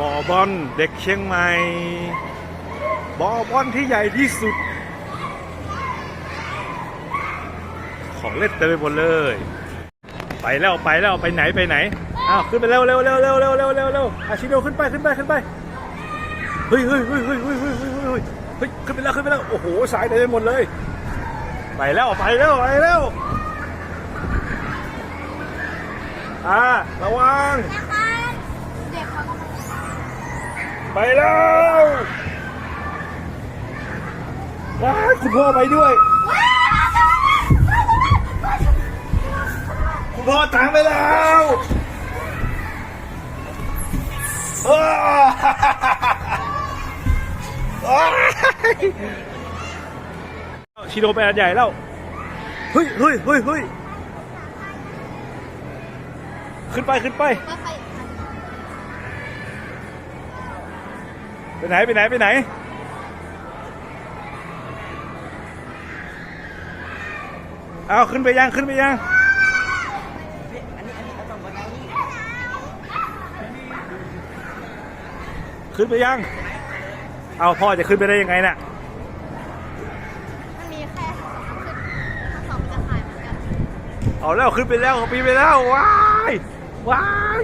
บ่อบอลเด็กเชียงใหม่บ่อบอลที่ใหญ่ที่สุด ของเล่นเต็มไปหมดเลย ไปแล้วไปแล้วไปไหนไปไหนอ้าวขึ้นไปเร็วเร็วเร็วเร็วเร็วเร็วเร็วเร็วอาชิโดขึ้นไปขึ้นไปขึ้นไปเฮ้ยเฮ้ยเฮ้ยเฮ้ยเฮ้ยเฮ้ยเฮ้ยเฮ้ยเฮ้ยขึ้นไปแล้วขึ้นไปแล้วโอ้โหสายเต็มไปหมดเลย ไปแล้วไปแล้วไปแล้วอ่าระวัง ไปแล้วว้าคุณพ่อไปด้วย คุณพ่อตามไปแล้วอ้าว้ายชิโดไปอันใหญ่แล้ว เฮ้ยเฮ้ยเฮ้ยเฮ้ยขึ้นไปขึ้นไป ไปไหน ไปไหน ไปไหน เอาขึ้นไปยัง ขึ้นไปยัง ขึ้นไปยัง เอาพ่อจะขึ้นไปได้ยังไงน่ะ มันมีแค่สองขึ้นสองจะขายเหมือนกัน เอาแล้วขึ้นไปแล้วปีนไปแล้ว ว้าย ว้าย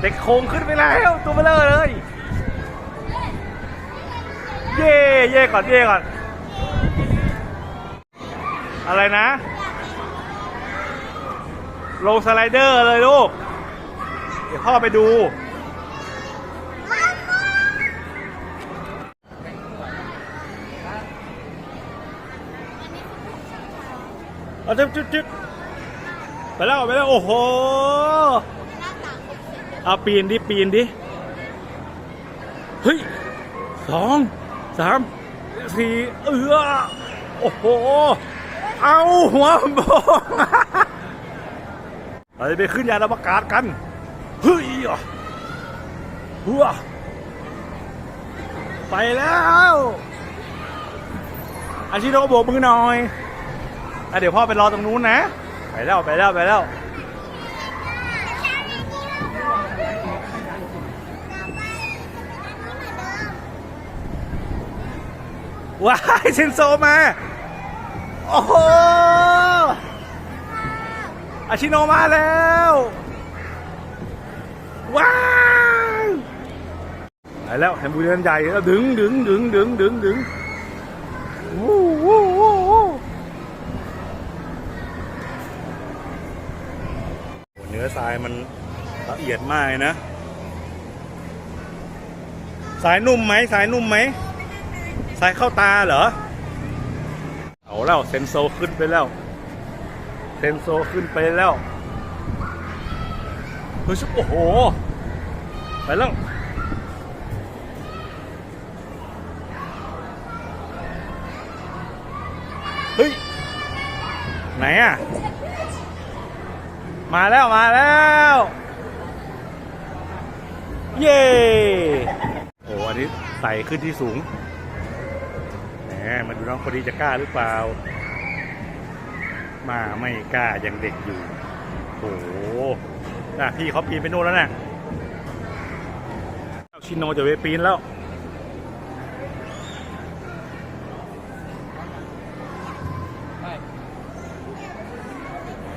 เด็กโคงขึ้นไปแล้ว ตัวเบลอเลย เย่ย่ก่อนเย่ก่อน อะไรนะ ลงสไลเดอร์เลยลูก เดี๋ยวพ่อไปดู เอาจุ๊บจุ๊บจุ๊บไปแล้วไปแล้วโอ้โหเอาปีนดิ ปีนดิ เฮ้ยสอง สามสี่เออโอ้โห เอาหัวโบงเราจะไปขึ้นยานอวกาศกัน เฮ้ยหัวไปแล้วอาชิโนโบกมือหน่อยอะเดี๋ยวพ่อไปรอตรงนู้นนะ ไปแล้วไปแล้วไปแล้ว ว้ายเซนโซมา โอ้โหอาชิโนมาแล้ว ว้าวไปแล้วแฮมบูเกอร์ใหญ่แล้วดึงดึงดึงดึงดึงดึงวู้วู้วู้วู้เนื้อทรายมันละเอียดมากเลยนะ สายนุ่มไหมสายนุ่มไหมายเข้าตาเหรอ เอาแล้วเซนโซขึ้นไปแล้ว เซนโซขึ้นไปแล้วเฮ้ยโอ้โห ไปแล้วเฮ้ย ไหนอะ มาแล้วมาแล้ว เย้ โอ้อันนี้ใส่ขึ้นที่สูง มมาดูน้องคนนี้จะกล้าหรือเปล่า มาไม่กล้ายังเด็กอยู่โอ้โหน่ะพี่เขาปีนไปโน่นแล้วน่ะชินโนจะไปปีนแล้ว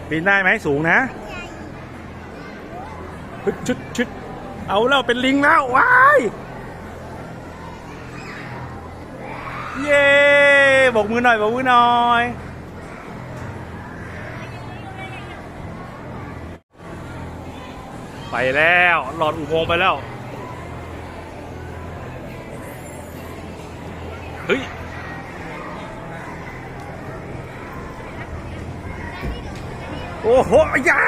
ปีนได้ไหมสูงนะชุดชุดเอาแล้วเป็นลิงแล้วว้าย เย้บอกมือหน่อยบอกมือหน่อยไปแล้ว หลอดอุโมงค์ไปแล้ว เฮ้ย โอ้โหยา